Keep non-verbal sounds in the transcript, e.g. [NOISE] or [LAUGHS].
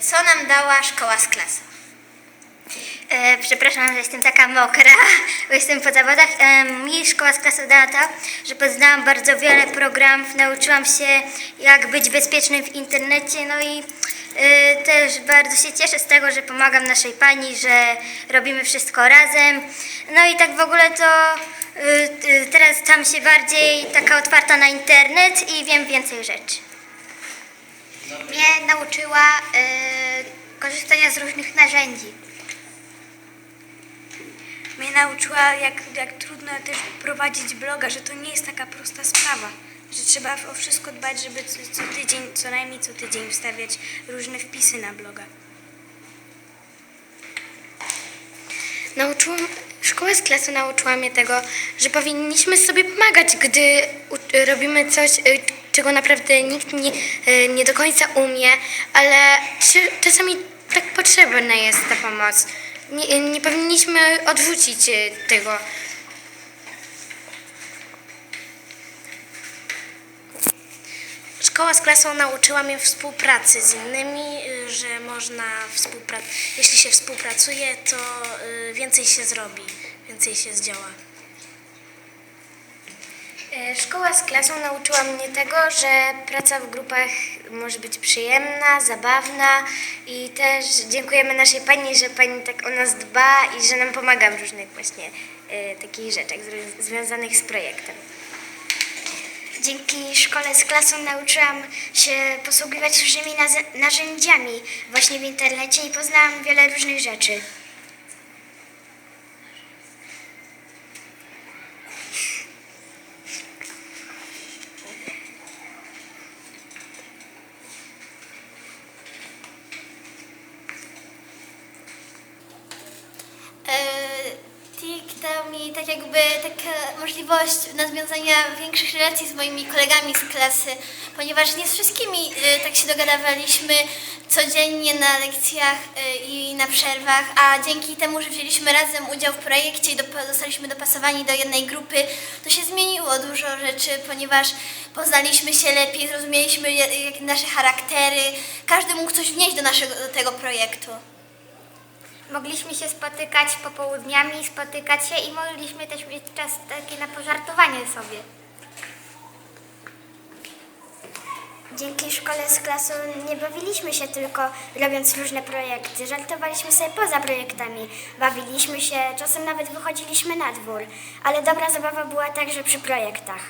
Co nam dała szkoła z klasą. E, przepraszam, że jestem taka mokra, [LAUGHS] bo jestem po zawodach. E, mi szkoła z klasą dała to, że poznałam bardzo wiele programów, nauczyłam się jak być bezpiecznym w internecie, no i e, też bardzo się cieszę z tego, że pomagam naszej pani, że robimy wszystko razem. No i tak w ogóle to e, teraz stałam się bardziej taka otwarta na internet i wiem więcej rzeczy. Nauczyła e, korzystania z różnych narzędzi. Mnie nauczyła, jak, jak trudno też prowadzić bloga, że to nie jest taka prosta sprawa. Że trzeba o wszystko dbać, żeby co, co tydzień, co najmniej co tydzień wstawiać różne wpisy na bloga. Nauczyłam, szkoła z klasy nauczyła mnie tego, że powinniśmy sobie pomagać, gdy robimy coś, y, czego naprawdę nikt nie, y, nie do końca umie, ale czasami tak potrzebna jest ta pomoc. Nie, nie powinniśmy odrzucić y, tego. Szkoła z klasą nauczyła mnie współpracy z innymi, y, że można współpracować. Jeśli się współpracuje, to więcej się zrobi, więcej się zdziała. E, Szkoła z klasą nauczyła mnie tego, że praca w grupach może być przyjemna, zabawna i też dziękujemy naszej pani, że pani tak o nas dba i że nam pomaga w różnych właśnie e, takich rzeczach związanych z projektem. Dzięki szkole z klasą nauczyłam się posługiwać różnymi narzędziami właśnie w internecie i poznałam wiele różnych rzeczy. Tak jakby taka możliwość nawiązania większych relacji z moimi kolegami z klasy, ponieważ nie z wszystkimi y, tak się dogadywaliśmy codziennie na lekcjach y, i na przerwach, a dzięki temu, że wzięliśmy razem udział w projekcie i zostaliśmy dopasowani do jednej grupy, to się zmieniło dużo rzeczy, ponieważ poznaliśmy się lepiej, zrozumieliśmy nasze charaktery, każdy mógł coś wnieść do naszego do tego projektu. Mogliśmy się spotykać popołudniami, spotykać się i mogliśmy też mieć czas taki na pożartowanie sobie. Dzięki szkole z klasą nie bawiliśmy się tylko robiąc różne projekty. Żartowaliśmy sobie poza projektami. Bawiliśmy się, czasem nawet wychodziliśmy na dwór. Ale dobra zabawa była także przy projektach.